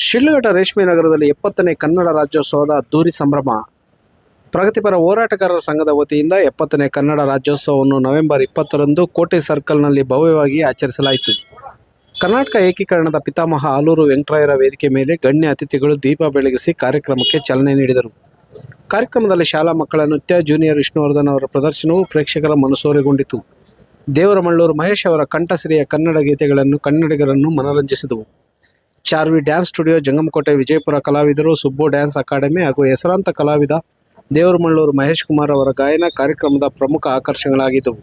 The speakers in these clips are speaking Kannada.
ಶಿಡ್ಲಘಟ್ಟ ರೇಷ್ಮೆ ನಗರದಲ್ಲಿ ಎಪ್ಪತ್ತನೇ ಕನ್ನಡ ರಾಜ್ಯೋತ್ಸವದ ಅದ್ದೂರಿ ಸಂಭ್ರಮ. ಪ್ರಗತಿಪರ ಹೋರಾಟಗಾರರ ಸಂಘದ ವತಿಯಿಂದ ಎಪ್ಪತ್ತನೇ ಕನ್ನಡ ರಾಜ್ಯೋತ್ಸವವನ್ನು ನವೆಂಬರ್ ಇಪ್ಪತ್ತರಂದು ಕೋಟೆ ಸರ್ಕಲ್ನಲ್ಲಿ ಭವ್ಯವಾಗಿ ಆಚರಿಸಲಾಯಿತು. ಕರ್ನಾಟಕ ಏಕೀಕರಣದ ಪಿತಾಮಹ ಆಲೂರು ವೆಂಕಟರಾಯರ ವೇದಿಕೆ ಮೇಲೆ ಗಣ್ಯ ಅತಿಥಿಗಳು ದೀಪ ಬೆಳಗಿಸಿ ಕಾರ್ಯಕ್ರಮಕ್ಕೆ ಚಾಲನೆ ನೀಡಿದರು. ಕಾರ್ಯಕ್ರಮದಲ್ಲಿ ಶಾಲಾ ಮಕ್ಕಳ ನೃತ್ಯ, ಜೂನಿಯರ್ ವಿಷ್ಣುವರ್ಧನ್ ಅವರ ಪ್ರದರ್ಶನವು ಪ್ರೇಕ್ಷಕರ ಮನಸೋರೆಗೊಂಡಿತು. ದೇವರಮಳ್ಳೂರು ಮಹೇಶ್ ಅವರ ಕಂಠಸಿರಿಯ ಕನ್ನಡ ಗೀತೆಗಳನ್ನು ಕನ್ನಡಿಗರನ್ನು ಮನರಂಜಿಸಿದವು. ಚಾರ್ವಿ ಡ್ಯಾನ್ಸ್ ಸ್ಟುಡಿಯೋ, ಜಂಗಮಕೋಟೆ ವಿಜಯಪುರ ಕಲಾವಿದರು, ಸುಬ್ಬು ಡ್ಯಾನ್ಸ್ ಅಕಾಡೆಮಿ ಹಾಗೂ ಹೆಸರಾಂತ ಕಲಾವಿದ ದೇವರಮಳ್ಳೂರು ಮಹೇಶ್ ಕುಮಾರ್ ಅವರ ಗಾಯನ ಕಾರ್ಯಕ್ರಮದ ಪ್ರಮುಖ ಆಕರ್ಷಣೆಗಳಾಗಿದ್ದವು.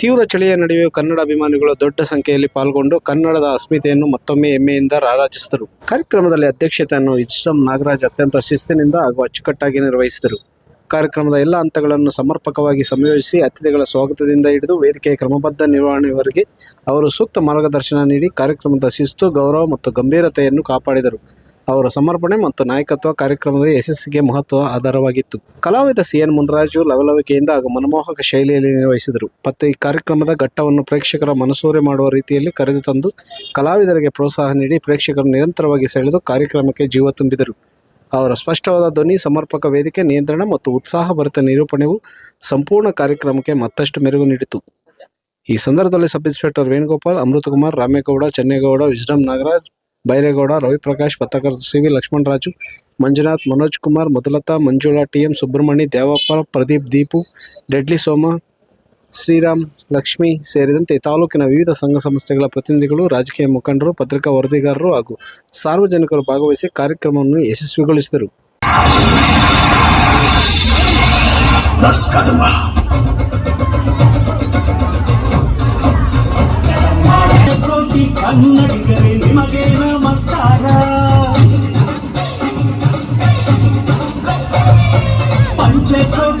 ತೀವ್ರ ಚಳಿಯ ನಡುವೆ ಕನ್ನಡ ಅಭಿಮಾನಿಗಳು ದೊಡ್ಡ ಸಂಖ್ಯೆಯಲ್ಲಿ ಪಾಲ್ಗೊಂಡು ಕನ್ನಡದ ಅಸ್ಮಿತೆಯನ್ನು ಮತ್ತೊಮ್ಮೆ ಹೆಮ್ಮೆಯಿಂದ ರಾರಾಜಿಸಿದರು. ಕಾರ್ಯಕ್ರಮದಲ್ಲಿ ಅಧ್ಯಕ್ಷತೆಯನ್ನು ಇಸ್ಟಂ ನಾಗರಾಜ್ ಅತ್ಯಂತ ಶಿಸ್ತಿನಿಂದ ಹಾಗೂ ಅಚ್ಚುಕಟ್ಟಾಗಿ ನಿರ್ವಹಿಸಿದರು. ಕಾರ್ಯಕ್ರಮದ ಎಲ್ಲ ಹಂತಗಳನ್ನು ಸಮರ್ಪಕವಾಗಿ ಸಂಯೋಜಿಸಿ ಅತಿಥಿಗಳ ಸ್ವಾಗತದಿಂದ ಹಿಡಿದು ವೇದಿಕೆಯ ಕ್ರಮಬದ್ಧ ನಿರ್ವಹಣೆಯವರೆಗೆ ಅವರು ಸೂಕ್ತ ಮಾರ್ಗದರ್ಶನ ನೀಡಿ ಕಾರ್ಯಕ್ರಮದ ಶಿಸ್ತು, ಗೌರವ ಮತ್ತು ಗಂಭೀರತೆಯನ್ನು ಕಾಪಾಡಿದರು. ಅವರ ಸಮರ್ಪಣೆ ಮತ್ತು ನಾಯಕತ್ವ ಕಾರ್ಯಕ್ರಮದ ಯಶಸ್ಸಿಗೆ ಮಹತ್ವ ಆಧಾರವಾಗಿತ್ತು. ಕಲಾವಿದ ಸಿ. ಎನ್. ಮುನರಾಜು ಲವಲವಿಕೆಯಿಂದ ಹಾಗೂ ಮನಮೋಹಕ ಶೈಲಿಯಲ್ಲಿ ನಿರ್ವಹಿಸಿದರು. ಮತ್ತು ಈ ಕಾರ್ಯಕ್ರಮದ ಘಟ್ಟವನ್ನು ಪ್ರೇಕ್ಷಕರ ಮನಸೂರೆ ಮಾಡುವ ರೀತಿಯಲ್ಲಿ ಕರೆದು ತಂದು ಕಲಾವಿದರಿಗೆ ಪ್ರೋತ್ಸಾಹ ನೀಡಿ ಪ್ರೇಕ್ಷಕರು ನಿರಂತರವಾಗಿ ಸೆಳೆದು ಕಾರ್ಯಕ್ರಮಕ್ಕೆ ಜೀವ ತುಂಬಿದರು. ಅವರ ಸ್ಪಷ್ಟವಾದ ಧ್ವನಿ, ಸಮರ್ಪಕ ವೇದಿಕೆ, ನಿಯಂತ್ರಣ ಮತ್ತು ಉತ್ಸಾಹಭರಿತ ನಿರೂಪಣೆಯು ಸಂಪೂರ್ಣ ಕಾರ್ಯಕ್ರಮಕ್ಕೆ ಮತ್ತಷ್ಟು ಮೆರುಗು ನೀಡಿತು. ಈ ಸಂದರ್ಭದಲ್ಲಿ sub inspector Venugopal, Amruthakumar, Ramegowda, Chennegowda wisdom Nagaraj, Byregowda, Raviprakash, ಪತ್ರಕರ್ತ C V Lakshmanaraju, Manjunath, Manoj Kumar, Madhulatha, Manjula, T M Subramani Devappa, Pradeep, Deepu, deadly Soma Shriram Lakshmi ಸೇರಿದಂತೆ ತಾಲೂಕಿನ ವಿವಿಧ ಸಂಘ ಸಂಸ್ಥೆಗಳ ಪ್ರತಿನಿಧಿಗಳು ರಾಜಕೀಯ ಮುಖಂಡರು ಪತ್ರಿಕಾ ವರದಿಗಾರರು ಹಾಗೂ ಸಾರ್ವಜನಿಕರು ಭಾಗವಹಿಸಿ ಕಾರ್ಯಕ್ರಮವನ್ನು ಯಶಸ್ವಿಗೊಳಿಸಿದರು ದಸ್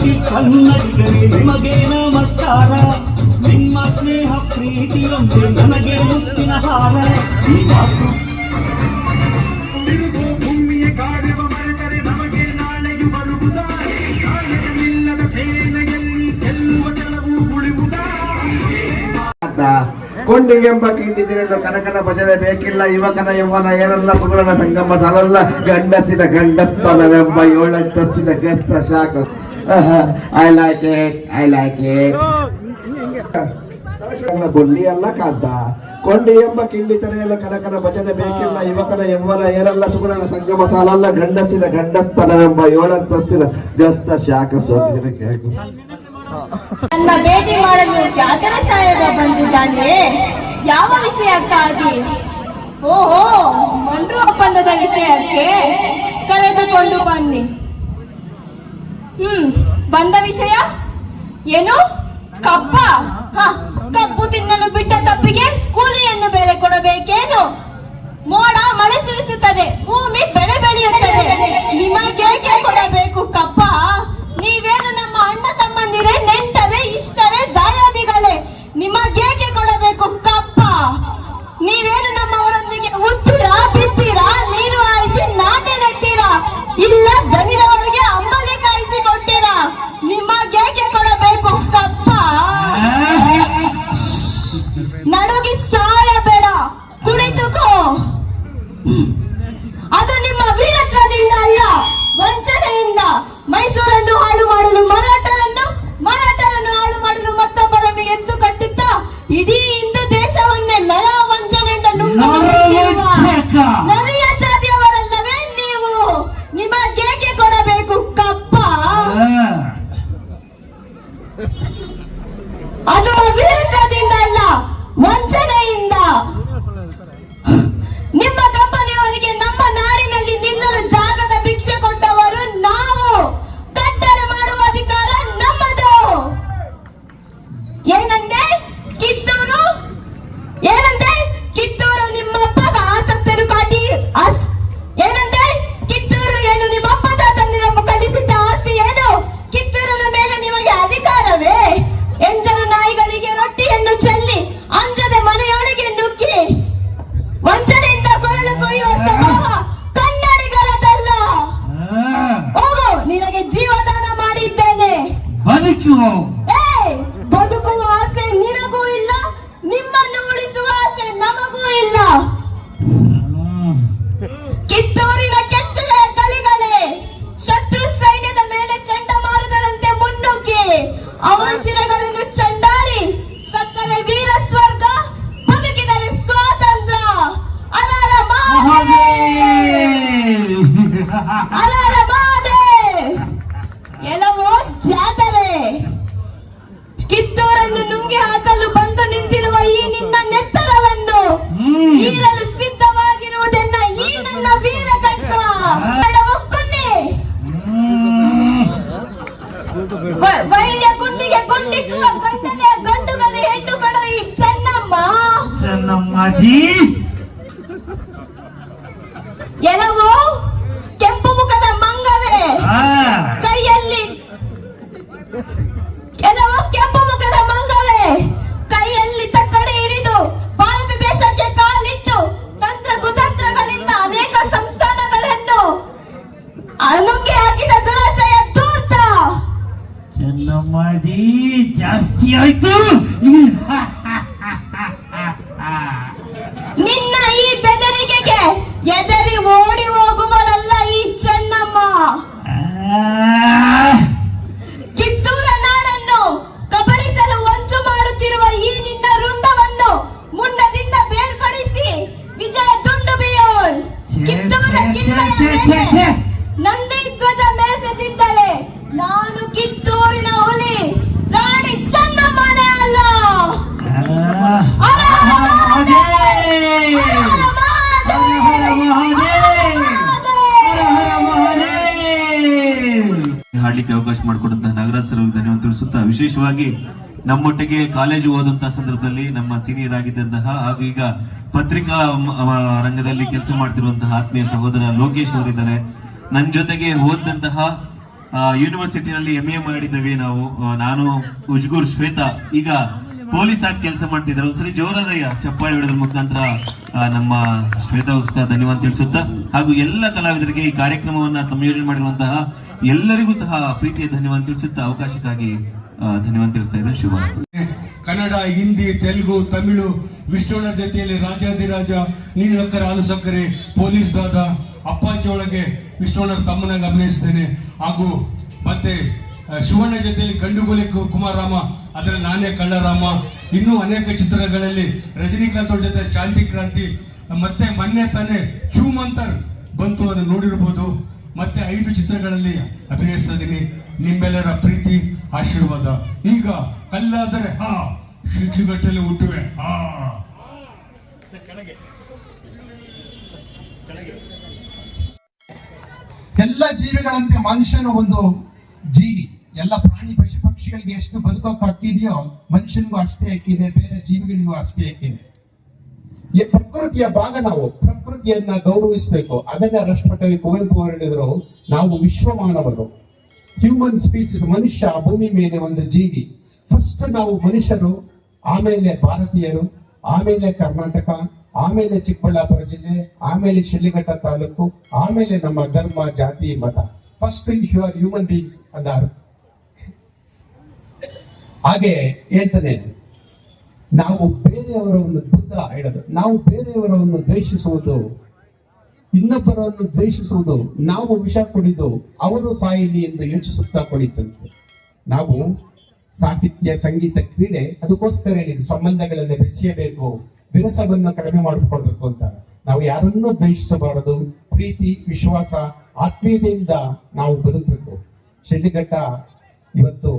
ಕೋಟಿ ಕನ್ನಡಿಗರೇ ನಿಮಗೆ ನಮಸ್ಕಾರ. ನಿಮ್ಮ ಸ್ನೇಹ ಪ್ರೀತಿಯೊಂದೇ ನನಗೆ ಮುತ್ತಿನ ಹಾರ. ಈ ಮಾತು ಭೂಮಿಯ ಕಾರ್ಯವ ಮರೆತರೆ ನಮಗೆ ನಾಳೆಯು ಬರುವುದಾ? ನಾಯಕನಿಲ್ಲದ ಸೇನೆಯಲ್ಲಿ ಗೆಲ್ಲುವ ಕೆಲವು ಉಳಿವುದಾ? ಅಂತ ಕೊಂಡಿ ಎಂಬ ಕಿಂಡಿದಿರಲು ಕನಕನ ಭಜನೆ ಬೇಕಿಲ್ಲ ಯುವಕನ ಯೌವನ ಏನಲ್ಲ ಸುಗುಣನ ಸಂಗಮ ಸಾಲಲ್ಲ. ಗಂಡಸಿನ ಗಂಡಸ್ತನವೆಂಬ ಏಳಂತಸ್ತಿನ ಗಸ್ತ ಶಾಖ. I like it I like it ಬುಲ್ಲಿ ಅಲ್ಲ ಕಾದ್ದ. ಕೊಂಡಿ ಎಂಬ ಕಿಂಡಿ ತರೆಯಲ್ಲ ಕನಕನ ಭಜನೆ ಬೇಕಿಲ್ಲ ಯುವಕನ ಯೌವನ ಏರಲ್ಲ ಸುಗುಣನ ಸಂಗಮ ಸಾಲಲ್ಲ ಗಂಡಸಿನ ಗಂಡಸ್ತನವೆಂಬ ಏಳಂತಸ್ತಿನ ಗಸ್ತ ಶಾಖ ಸೋತಿನ ಕೇಳು ನನ್ನ ಭೇಟಿ ಮಾಡಲು ಜಾತರ ಸಾಹೇಬ ಬಂದಿದ್ದಾನೆ. ಯಾವ ವಿಷಯಕ್ಕಾಗಿ? ಓಹೋ ಮಂಡ್ರು ಒಪ್ಪಂದದ ವಿಷಯಕ್ಕೆ ಕರೆದುಕೊಂಡು ಬನ್ನಿ. ಹ್ಮ್, ಬಂದ ವಿಷಯ? ಏನು? ಕಬ್ಬ ಹ ಕಬ್ಬು ತಿನ್ನಲು ಬಿಟ್ಟ ತಪ್ಪಿಗೆ ಕೂಲಿಯನ್ನು ಬೆಲೆ ಕೊಡಬೇಕೇನು? ಮೋಡ ಮಳೆ ಸುರಿಸುತ್ತದೆ, ಭೂಮಿ ಬೆಳೆ ಬೆಳೆಯುತ್ತದೆ. ನಿಮಗೇಕೆ ಕೊಡಬೇಕು ಕಬ್ಬ ನೀವೇನು ನಡುಗಿ ಸಾಯಬೇಡ. ಕುಳಿತುಕೋ. ಅದು ನಿಮ್ಮ ವೀರತ್ವದಿಂದ ಅಲ್ಲ. ವಂಚನೆಯಿಂದ ಮೈಸೂರನ್ನು ಹಾಳು ಮಾಡಲು ಮರಾಠರನ್ನು ಮರಾಠರನ್ನು ಹಾಳು ಮಾಡಲು ಮತ್ತೊಬ್ಬರನ್ನು ಎತ್ತು ಕಟ್ಟುತ್ತ ಇಡೀ ಹಿಂದೂ ದೇಶವನ್ನೇ ನರ ವಂಚನೆಯಿಂದ ನುಂಗು ಬದುಕುವ ಆಸೆ ನಿನಗೂ ಇಲ್ಲ ನಿಮ್ಮನ್ನು ಉಳಿಸುವ ಆಸೆ ನಮಗೂ ಇಲ್ಲ. ಕಿತ್ತೂರಿನ ಕೆಚ್ಚದ ತಳಿಗಳೇ ಶತ್ರು ಸೈನ್ಯದ ಮೇಲೆ ಚಂಡಮಾರುತದಂತೆ ಮುನ್ನುಗ್ಗಿ ಅವರ ಶಿರಗಳನ್ನು ಚಂಡಾಡಿ ಸತ್ತರೆ ವೀರ ಸ್ವರ್ಗ ಬದುಕಿದರೆ ಸ್ವಾತಂತ್ರ್ಯ. ಅಲಾರ ಚೆನ್ನಮ್ಮಾಜಿ ಎಲವು ಕೆಂಪು ಮುಖದ ಮಂಗವೇ? ಕೈಯಲ್ಲಿ? ಕೆಲವು ಕೆಂಪು ಮುಖದ ಮಂಗವೇ? ಕೈಯಲ್ಲಿ ತಕ್ಕಡಿ ಹಿಡಿದು ಭಾರತ ದೇಶಕ್ಕೆ ಕಾಲಿಟ್ಟು ತಂತ್ರ ಕುತಂತ್ರಗಳಿಂದ ಅನೇಕ ಸಂಸ್ಥಾನಗಳನ್ನು ನುಂಗಿ ಹಾಕಿದ ದುರಾಸೆಯ ದೂತ ಚೆನ್ನಮ್ಮಾಜಿ ಜಾಸ್ತಿ ಆಯ್ತು. ಹಾಡ್ಲಿಕ್ಕೆ ಅವಕಾಶ ಮಾಡಿಕೊಟ್ಟಂತಹ ನಾಗರಾಜ್ ಸರ್ ಧನ್ಯವಾದ ತಿಳಿಸುತ್ತಾ, ವಿಶೇಷವಾಗಿ ನಮ್ಮೊಟ್ಟಿಗೆ ಕಾಲೇಜು ಓದಂತಹ ಸಂದರ್ಭದಲ್ಲಿ ನಮ್ಮ ಸೀನಿಯರ್ ಆಗಿದ್ದಂತಹ ಹಾಗೂ ಈಗ ಪತ್ರಿಕಾ ರಂಗದಲ್ಲಿ ಕೆಲಸ ಮಾಡ್ತಿರುವಂತಹ ಆತ್ಮೀಯ ಸಹೋದರ ಲೋಕೇಶ್ ಅವರಿದ್ದಾರೆ ನನ್ನ ಜೊತೆಗೆ ಓದಂತಹ ಯೂನಿವರ್ಸಿಟಿನಲ್ಲಿ ಎಂ ಎ ಮಾಡಿದ್ದೇವೆ ನಾವು. ನಾನು ಉಜ್ಗೂರ್ ಶ್ವೇತಾ. ಈಗ ಪೊಲೀಸ್ ಆಗಿ ಕೆಲಸ ಮಾಡ್ತಿದ್ದಾರೆ. ಒಂದ್ಸರಿ ಜೋರಾದಯ್ಯ ಚಪ್ಪಾಳೆ ಹೊಡೆದ್ರ ಮುಖಾಂತರ ನಮ್ಮ ಶ್ವೇತಾ ಉತ್ಸವ ಧನ್ಯವಾದ ತಿಳಿಸುತ್ತಾ, ಹಾಗೂ ಎಲ್ಲ ಕಲಾವಿದರಿಗೆ ಈ ಕಾರ್ಯಕ್ರಮವನ್ನ ಸಂಯೋಜನೆ ಮಾಡಿರುವಂತಹ ಎಲ್ಲರಿಗೂ ಸಹ ಪ್ರೀತಿಯ ಧನ್ಯವಾದ ತಿಳಿಸುತ್ತಾ, ಅವಕಾಶಕ್ಕಾಗಿ ಧನ್ಯವಾದ ತಿಳಿಸ್ತಾ ಇದ್ದೇನೆ. ಶುಭ ಕನ್ನಡ, ಹಿಂದಿ, ತೆಲುಗು, ತಮಿಳು ವಿಷ್ಣುವಿನ ಜೊತೆಯಲ್ಲಿ ರಾಜಾದಿರಾಜ ನೀಲಕ್ಕರ ಹಾಲು ಸಕ್ಕರೆ ಪೊಲೀಸ್ ದಾದ, ಅಪ್ಪಾಜಿ ಒಳಗೆ ವಿಷ್ಣುವಣ್ಣರ ತಮ್ಮನಾಗಿ ಅಭಿನಯಿಸ್ತೇನೆ ಹಾಗೂ ಮತ್ತೆ ಶಿವಣ್ಣ ಜೊತೆಯಲ್ಲಿ ಕಂಡುಗೋಲಿ ಕುಮಾರರಾಮ ಅದರ ನಾನೇ ಕಳ್ಳರಾಮ. ಇನ್ನೂ ಅನೇಕ ಚಿತ್ರಗಳಲ್ಲಿ ರಜನಿಕಾಂತ್ ಅವ್ರ ಜೊತೆ ಶಾಂತಿ ಕ್ರಾಂತಿ, ಮತ್ತೆ ಮೊನ್ನೆ ತಾನೇ ಚೂಮಂತರ್ ಬಂತು ಅದನ್ನು ನೋಡಿರ್ಬೋದು. ಮತ್ತೆ ಐದು ಚಿತ್ರಗಳಲ್ಲಿ ಅಭಿನಯಿಸ್ತಾ ಇದ್ದೀನಿ ನಿಮ್ಮೆಲ್ಲರ ಪ್ರೀತಿ, ಆಶೀರ್ವಾದ. ಈಗ ಕಲ್ಲಾದರೆ ಹಾ ಶಿಡ್ಲುಗಟ್ಟಲೆ ಹುಟ್ಟುವೆ. ಹಾ. ಎಲ್ಲ ಜೀವಿಗಳಂತೆ ಮನುಷ್ಯನ ಒಂದು ಜೀವಿ. ಎಲ್ಲ ಪ್ರಾಣಿ ಪಶು ಪಕ್ಷಿಗಳಿಗೆ ಎಷ್ಟು ಬದುಕೋಕೆ ಹಾಕಿದೆಯೋ ಮನುಷ್ಯನಿಗೂ ಅಷ್ಟೇ ಹಾಕಿದೆ ಬೇರೆ ಜೀವಿಗಳಿಗೂ ಅಷ್ಟೇ ಹಾಕಿದೆ ಈ ಪ್ರಕೃತಿಯ ಭಾಗ ನಾವು, ಪ್ರಕೃತಿಯನ್ನ ಗೌರವಿಸಬೇಕು. ಅದನ್ನ ರಾಷ್ಟ್ರಕವಿ ಕುವೆಂಪು ಹೇಳಿದ್ರು, ನಾವು ವಿಶ್ವ ಮಾನವರು ಹ್ಯೂಮನ್ ಸ್ಪೀಸಿಸ್ ಮನುಷ್ಯ ಭೂಮಿ ಮೇಲೆ ಒಂದು ಜೀವಿ. ಫಸ್ಟ್ ನಾವು ಮನುಷ್ಯರು, ಆಮೇಲೆ ಭಾರತೀಯರು, ಆಮೇಲೆ ಕರ್ನಾಟಕ, ಆಮೇಲೆ ಚಿಕ್ಕಬಳ್ಳಾಪುರ ಜಿಲ್ಲೆ, ಆಮೇಲೆ ಶಿಡ್ಲಘಟ್ಟ ತಾಲೂಕು, ಆಮೇಲೆ ನಮ್ಮ ಧರ್ಮ, ಜಾತಿ, ಮತ. First you are human beings ಅಂದಾರು ಹಾಗೆ ಹೇಳ್ತಾನೆ, ನಾವು ಬೇರೆಯವರನ್ನು ಬುದ್ಧ ಹೇಳೋದು ನಾವು ಬೇರೆಯವರವನ್ನು ದ್ವೇಷಿಸುವುದು, ಇನ್ನೊಬ್ಬರನ್ನು ದ್ವೇಷಿಸುವುದು, ನಾವು ವಿಷ ಕುಡಿದು ಅವರು ಸಾಯಿಲಿ ಎಂದು ಯೋಚಿಸುತ್ತಾ ಕುಡಿತಂತೆ ನಾವು ಸಾಹಿತ್ಯ, ಸಂಗೀತ, ಕ್ರೀಡೆ, ಅದಕ್ಕೋಸ್ಕರ ಹೇಳಿದ್ದು ಸಂಬಂಧಗಳನ್ನು ಬೆಸೆಯಬೇಕು ವಿರಸವನ್ನು ಕಡಿಮೆ ಮಾಡಿಕೊಳ್ಬೇಕು ಅಂತ. ನಾವು ಯಾರನ್ನೂ ದ್ವೇಷಿಸಬಾರದು. ಪ್ರೀತಿ, ವಿಶ್ವಾಸ, ಆತ್ಮೀಯತೆಯಿಂದ ನಾವು ಬದುಕಬೇಕು. ಶಿಡ್ಲಘಟ್ಟ ಇವತ್ತು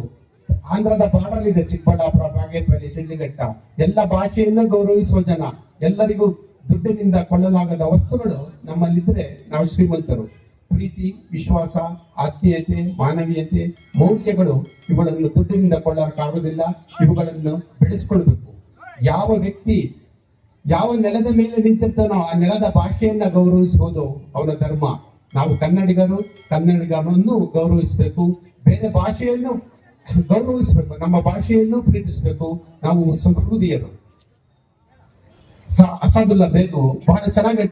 ಆಂಧ್ರದ ಬಾರ್ಡರ್ ಇದೆ ಚಿಕ್ಕಬಳ್ಳಾಪುರ, ಬಾಗೇಪಲ್ಲಿ ಶಿಡ್ಲಿಘಟ್ಟ ಎಲ್ಲ ಭಾಷೆಯನ್ನು ಗೌರವಿಸುವ ಜನ. ಎಲ್ಲರಿಗೂ ದುಡ್ಡಿನಿಂದ ಕೊಳ್ಳಲಾಗದ ವಸ್ತುಗಳು ನಮ್ಮಲ್ಲಿದ್ರೆ ನಾವು ಶ್ರೀಮಂತರು. ಪ್ರೀತಿ, ವಿಶ್ವಾಸ, ಆತ್ಮೀಯತೆ, ಮಾನವೀಯತೆ, ಮೌಲ್ಯಗಳು ಇವುಗಳನ್ನು ದುಡ್ಡಿನಿಂದ ಕೊಳ್ಳೋಕ್ಕಾಗೋದಿಲ್ಲ. ಇವುಗಳನ್ನು ಬೆಳೆಸ್ಕೊಳ್ಬೇಕು. ಯಾವ ವ್ಯಕ್ತಿ ಯಾವ ನೆಲದ ಮೇಲೆ ನಿಂತಿರ್ತಾನೋ ಆ ನೆಲದ ಭಾಷೆಯನ್ನ ಗೌರವಿಸಬಹುದು ಅವನ ಧರ್ಮ. ನಾವು ಕನ್ನಡಿಗರು ಕನ್ನಡಿಗರನ್ನು ಗೌರವಿಸಬೇಕು. ಬೇರೆ ಭಾಷೆಯನ್ನು ಗೌರವಿಸಬೇಕು. ನಮ್ಮ ಭಾಷೆಯನ್ನು ಪ್ರೀತಿಸಬೇಕು. ನಾವು ಸಂಸ್ಕೃತಿಯರು ಅಸಾದುಲ್ಲ ಬೇಕು. ಬಹಳ ಚೆನ್ನಾಗಿ